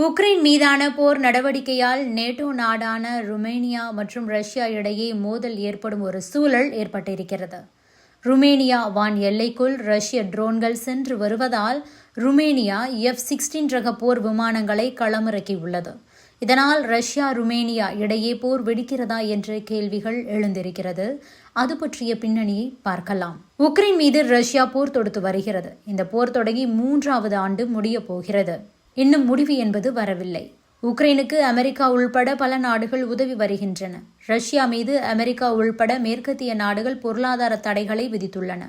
Ukraine மீதான போர் நடவடிக்கையால் NATO நாடான ருமேனியா மற்றும் ரஷ்யா இடையே மோதல் ஏற்படும் ஒரு சூழல் ஏற்பட்டிருக்கிறது. ருமேனியா வான் எல்லைக்குள் ரஷ்ய ட்ரோன்கள் சென்று வருவதால் ருமேனியா எஃப் சிக்ஸ்டீன் ரக போர் விமானங்களை களமிறக்கியுள்ளது. இதனால் ரஷ்யா ருமேனியா இடையே போர் வெடிக்கிறதா என்ற கேள்விகள் எழுந்திருக்கிறது. அது பற்றிய பின்னணியை பார்க்கலாம். உக்ரைன் மீது ரஷ்யா போர் தொடுத்து வருகிறது. இந்த போர் தொடங்கி மூன்றாவது ஆண்டு முடிய போகிறது. இன்னும் முடிவு என்பது வரவில்லை. உக்ரைனுக்கு அமெரிக்கா உள்பட பல நாடுகள் உதவி வருகின்றன. ரஷ்யா மீது அமெரிக்கா உள்பட மேற்கத்திய நாடுகள் பொருளாதார தடைகளை விதித்துள்ளன.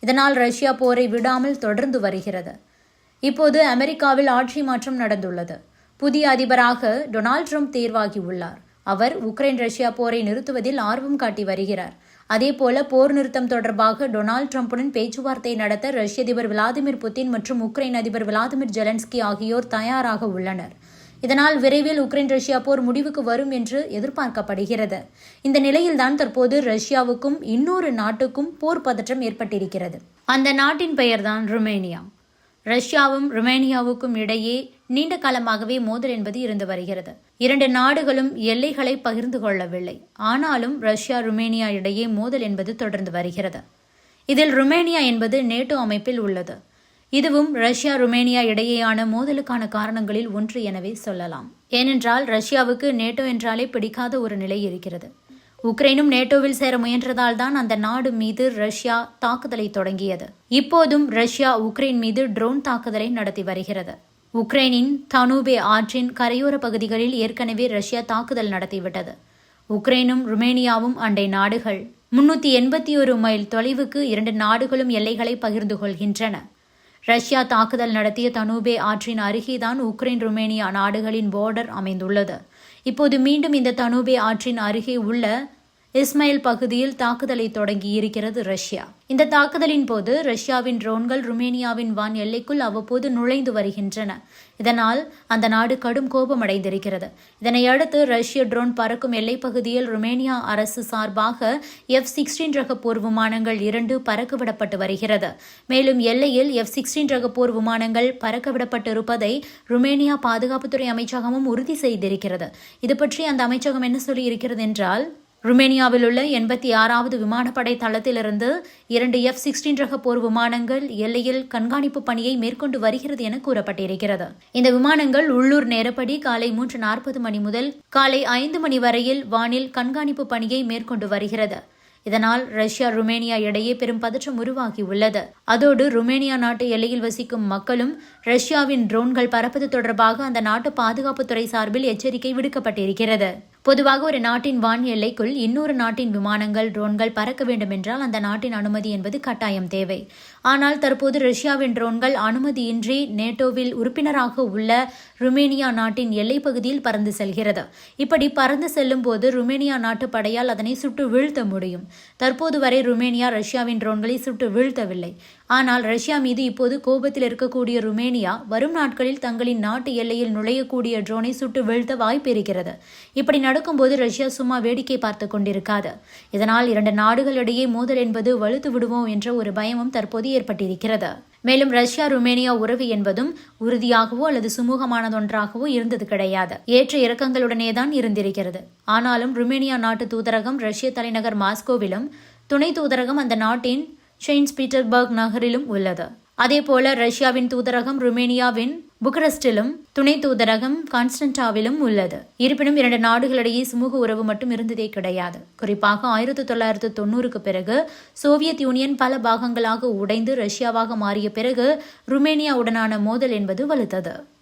இதனால் ரஷ்யா போரை விடாமல் தொடர்ந்து வருகிறது. இப்போது அமெரிக்காவில் ஆட்சி மாற்றம் நடந்துள்ளது. புதிய அதிபராக டொனால்ட் ட்ரம்ப் தேர்வாகியுள்ளார் அவர் உக்ரைன் ரஷ்யா போரை நிறுத்துவதில் ஆர்வம் காட்டி வருகிறார். அதேபோல போர் நிறுத்தம் தொடர்பாக டொனால்டு ட்ரம்புடன் பேச்சுவார்த்தை நடத்த ரஷ்ய அதிபர் விளாடிமிர் புதின் மற்றும் உக்ரைன் அதிபர் விளாடிமிர் ஜெலன்ஸ்கி ஆகியோர் தயாராக உள்ளனர். இதனால் விரைவில் உக்ரைன் ரஷ்யா போர் முடிவுக்கு வரும் என்று எதிர்பார்க்கப்படுகிறது. இந்த நிலையில்தான் தற்போது ரஷ்யாவுக்கும் இன்னொரு நாட்டுக்கும் போர் பதற்றம் ஏற்பட்டிருக்கிறது. அந்த நாட்டின் பெயர்தான் ருமேனியா. ரஷ்யாவும் ருமேனியாவுக்கும் இடையே நீண்ட காலமாகவே மோதல் என்பது இருந்து வருகிறது. இரண்டு நாடுகளும் எல்லைகளை பகிர்ந்து கொள்ளவில்லை. ஆனாலும் ரஷ்யா ருமேனியா இடையே மோதல் என்பது தொடர்ந்து வருகிறது. இதில் ருமேனியா என்பது நேட்டோ அமைப்பில் உள்ளது. இதுவும் ரஷ்யா ருமேனியா இடையேயான மோதலுக்கான காரணங்களில் ஒன்று எனவே சொல்லலாம். ஏனென்றால் ரஷ்யாவுக்கு நேட்டோ என்றாலே பிடிக்காத ஒரு நிலை இருக்கிறது. உக்ரைனும் நேட்டோவில் சேர முயன்றதால் தான் அந்த நாடு மீது ரஷ்யா தாக்குதலை தொடங்கியது. இப்போதும் ரஷ்யா உக்ரைன் மீது ட்ரோன் தாக்குதலை நடத்தி வருகிறது. உக்ரைனின் தனூபே ஆற்றின் கரையோர பகுதிகளில் ஏற்கனவே ரஷ்யா தாக்குதல் நடத்திவிட்டது உக்ரைனும் ருமேனியாவும் அண்டை நாடுகள். முன்னூற்றி எண்பத்தி ஒரு மைல் தொலைவுக்கு இரண்டு நாடுகளும் எல்லைகளை பகிர்ந்து கொள்கின்றன. ரஷ்யா தாக்குதல் நடத்திய தனூபே ஆற்றின் அருகேதான் உக்ரைன் ருமேனியா நாடுகளின் போர்டர் அமைந்துள்ளது. இப்போது மீண்டும் இந்த தனூபே ஆற்றின் அருகே உள்ள இஸ்மைல் பகுதியில் தாக்குதலை தொடங்கி இருக்கிறது ரஷ்யா. இந்த தாக்குதலின் போது ரஷ்யாவின் ட்ரோன்கள் ருமேனியாவின் வான் எல்லைக்குள் அவ்வப்போது நுழைந்து வருகின்றன. இதனால் அந்த நாடு கடும் கோபமடைந்திருக்கிறது. இதனையடுத்து ரஷ்ய ட்ரோன் பறக்கும் எல்லைப்பகுதியில் ருமேனியா அரசு சார்பாக எஃப் சிக்ஸ்டீன் ரக போர் விமானங்கள் இரண்டு பறக்கவிடப்பட்டு வருகிறது. மேலும் எல்லையில் எஃப் சிக்ஸ்டீன் ரக போர் விமானங்கள் பறக்கவிடப்பட்டிருப்பதை ருமேனியா பாதுகாப்புத்துறை அமைச்சகமும் உறுதி செய்திருக்கிறது. இது பற்றி அந்த அமைச்சகம் என்ன சொல்லி இருக்கிறது என்றால் ருமேனியாவில் உள்ள எண்பத்தி ஆறாவது விமானப்படை தளத்திலிருந்து இரண்டு எஃப் சிக்ஸ்டீன் ரக போர் விமானங்கள் எல்லையில் கண்காணிப்பு பணியை மேற்கொண்டு வருகிறது என கூறப்பட்டிருக்கிறது. இந்த விமானங்கள் உள்ளூர் நேரப்படி காலை மூன்று நாற்பது மணி முதல் காலை ஐந்து மணி வரையில் வானில் கண்காணிப்பு பணியை மேற்கொண்டு வருகிறது. இதனால் ரஷ்யா ருமேனியா இடையே பெரும் பதற்றம் உருவாகியுள்ளது. அதோடு ருமேனியா நாட்டு எல்லையில் வசிக்கும் மக்களும் ரஷ்யாவின் ட்ரோன்கள் பறப்பது தொடர்பாக அந்த நாட்டு பாதுகாப்புத்துறை சார்பில் எச்சரிக்கை விடுக்கப்பட்டிருக்கிறது. பொதுவாக ஒரு நாட்டின் வான் எல்லைக்குள் இன்னொரு நாட்டின் விமானங்கள் ட்ரோன்கள் பறக்க வேண்டும் என்றால் அந்த நாட்டின் அனுமதி என்பது கட்டாயம் தேவை. ஆனால் தற்போது ரஷ்யாவின் ட்ரோன்கள் அனுமதியின்றி நேட்டோவில் உறுப்பினராக உள்ள ருமேனியா நாட்டின் எல்லைப் பகுதியில் பறந்து செல்கிறது. இப்படி பறந்து செல்லும் போது ருமேனியா நாட்டு படையால் அதனை சுட்டு வீழ்த்த முடியும். தற்போது வரை ருமேனியா ரஷ்யாவின் ட்ரோன்களை சுட்டு வீழ்த்தவில்லை. ஆனால் ரஷ்யா மீது இப்போது கோபத்தில் இருக்கக்கூடிய ருமேனியா வரும் நாட்களில் தங்களின் நாட்டு எல்லையில் நுழையக்கூடிய ட்ரோனை சுட்டு வீழ்த்த வாய்ப்பு இருக்கிறது. இப்படி நடக்கும்போது ரஷ்யா சும்மா வேடிக்கை பார்த்து கொண்டிருக்காது. இதனால் இரண்டு நாடுகளிடையே மோதல் என்பது வலுத்து விடுவோம் என்ற ஒரு பயமும் தற்போது ஏற்பட்டிருக்கிறது. மேலும் ரஷ்யா ருமேனியா உறவு என்பதும் உறுதியாகவோ அல்லது சுமூகமானதொன்றாகவோ இருந்தது கிடையாது. ஏற்ற இறக்கங்களுடனே தான் இருந்திருக்கிறது. ஆனாலும் ருமேனியா நாட்டு தூதரகம் ரஷ்ய தலைநகர் மாஸ்கோவிலும் துணை தூதரகம் அந்த நாட்டின் செயின்ஸ் பீட்டர்பர்க் நகரிலும் உள்ளது. அதேபோல ரஷ்யாவின் தூதரகம் ருமேனியாவின் புகரஸ்டிலும் துணை தூதரகம் கான்ஸ்டன்டாவிலும் உள்ளது. இருப்பினும் இரண்டு நாடுகளிடையே சுமூக உறவு மட்டும் இருந்ததே கிடையாது. குறிப்பாக ஆயிரத்தி தொள்ளாயிரத்து தொண்ணூறுக்கு பிறகு சோவியத் யூனியன் பல பாகங்களாக உடைந்து ரஷ்யாவாக மாறிய பிறகு ருமேனியாவுடனான மோதல் என்பது வலுத்தது.